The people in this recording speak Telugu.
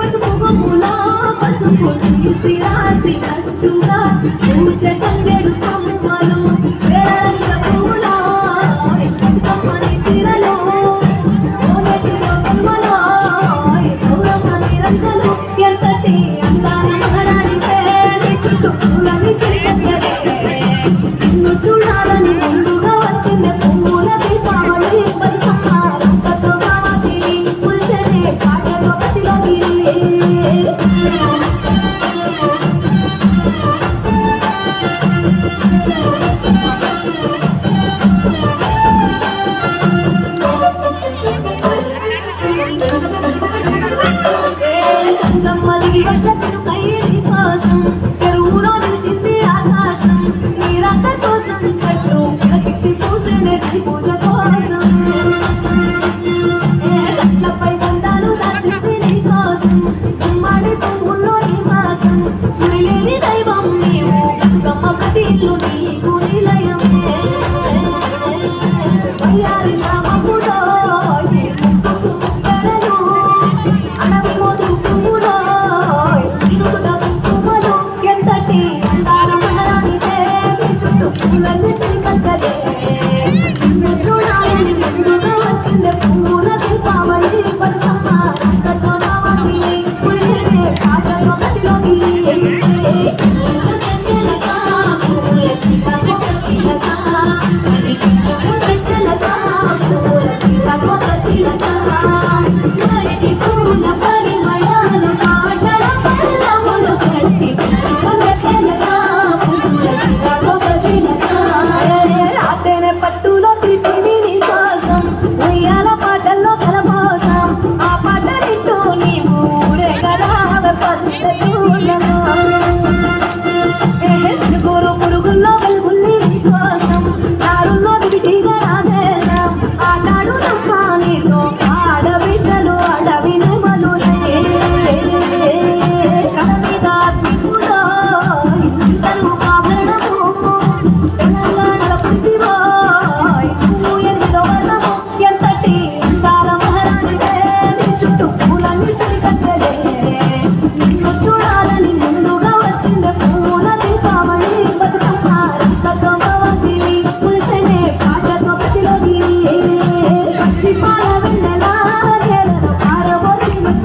పసుపు గుమ్ముల పసుపు తీసి రాసినట్టుగా పూజ తంగెడు Let me take a ছোট